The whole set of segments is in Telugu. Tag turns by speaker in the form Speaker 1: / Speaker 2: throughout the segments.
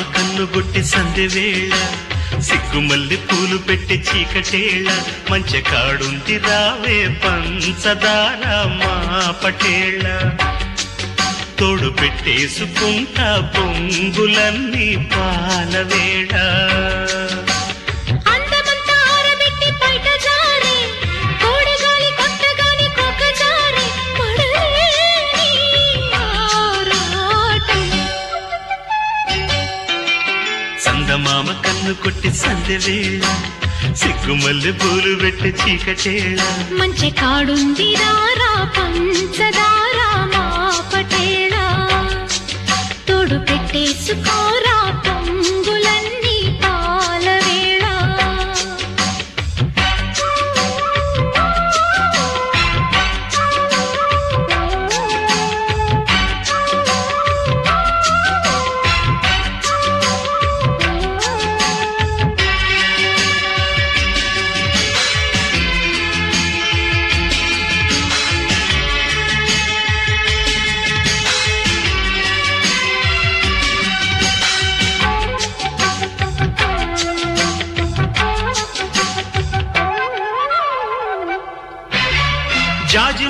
Speaker 1: కన్నుగొట్టి సంధి వేళ సిగ్గుమల్లి పూలు పెట్టి చీకటేళ మంచి కాడుంది రావే పంచదార మా పటేళ. తోడు పెట్టేసుకుంటా పొంగులన్నీ పాలవేళ. కన్ను కొట్టి సంధి సిగ్గుమల్లి పూలు పెట్టి చీకటేళ
Speaker 2: మంచి కాడుంది రారా పంచదారా మా పటేళ. తోడు పెట్టేసుకోరా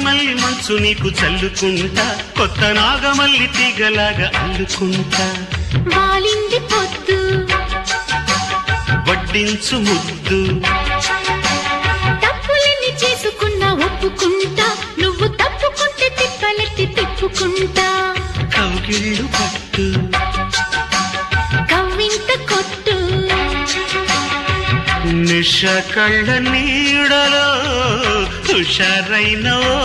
Speaker 1: జాజి మల్లి మంచు నీకు చల్లుకుంటా కొత్త నాగమల్లి తీగలాగా అల్లుకుంటా.
Speaker 2: వాలింది పొద్దు
Speaker 1: వడ్డించు ముద్దు.
Speaker 2: తప్పులన్నీ చేసుకున్నా ఒప్పుకుంటా నువ్వు తప్పుకుంటే తిప్పలెత్తి తిప్పుకుంటా.
Speaker 1: కౌగిళ్ళు పట్టు.
Speaker 2: కవ్వింత కొట్టు.
Speaker 1: నిష కళ్ళ నీడలో హుషారైన ఓ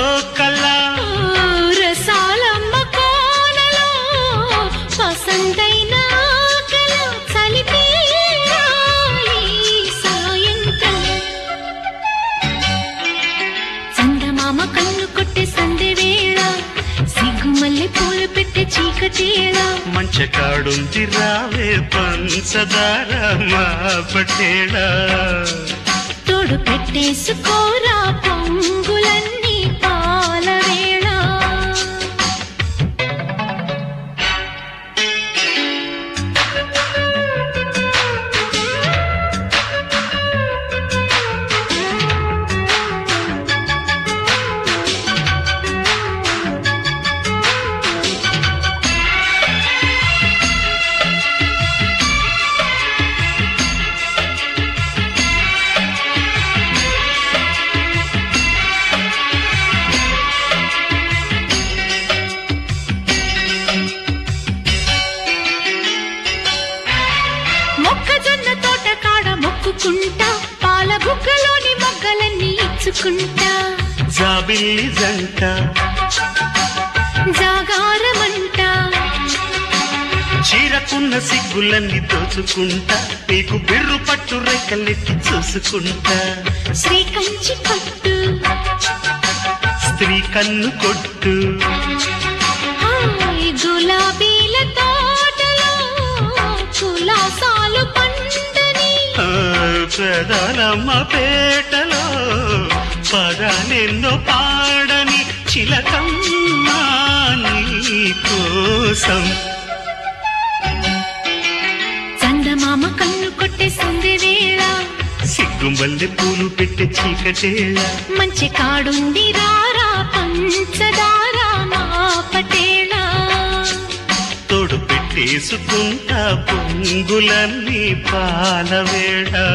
Speaker 2: చీకటేళ
Speaker 1: మంచ కాడుంది రావే పంచదార మా పటేళ
Speaker 2: తోడు పెట్టేసుకోరా పొంగులన్నీ మొక్కుకుంటా పాల బుగ్గలోని మొగ్గలన్నీ ఇచ్చుకుంటా.
Speaker 1: జాబిల్లి జంట.
Speaker 2: జాగారమంట.
Speaker 1: చీరకున్న సిగ్గులన్నీ దోచుకుంటా నీకు బిర్రు పట్టు రెక్కలెత్తి చూసుకుంటా.
Speaker 2: శ్రీ కంచి పట్టు.
Speaker 1: స్త్రీ కన్ను కొట్టు.
Speaker 2: హాయ్
Speaker 1: ప్రధానమ్మ పేటలో పదాలెన్నో పాడని చిలకమ్మ నీ కోసం
Speaker 2: చందమామ కన్ను కొట్టే సందె వేళ
Speaker 1: సిగ్గుమల్లె పూలు పెట్టే చీకటేళ.
Speaker 2: మంచి కాడుంది రారా పంచదార.
Speaker 1: పెట్టేసుకుంటా పొంగులన్నీ పాలవేడా.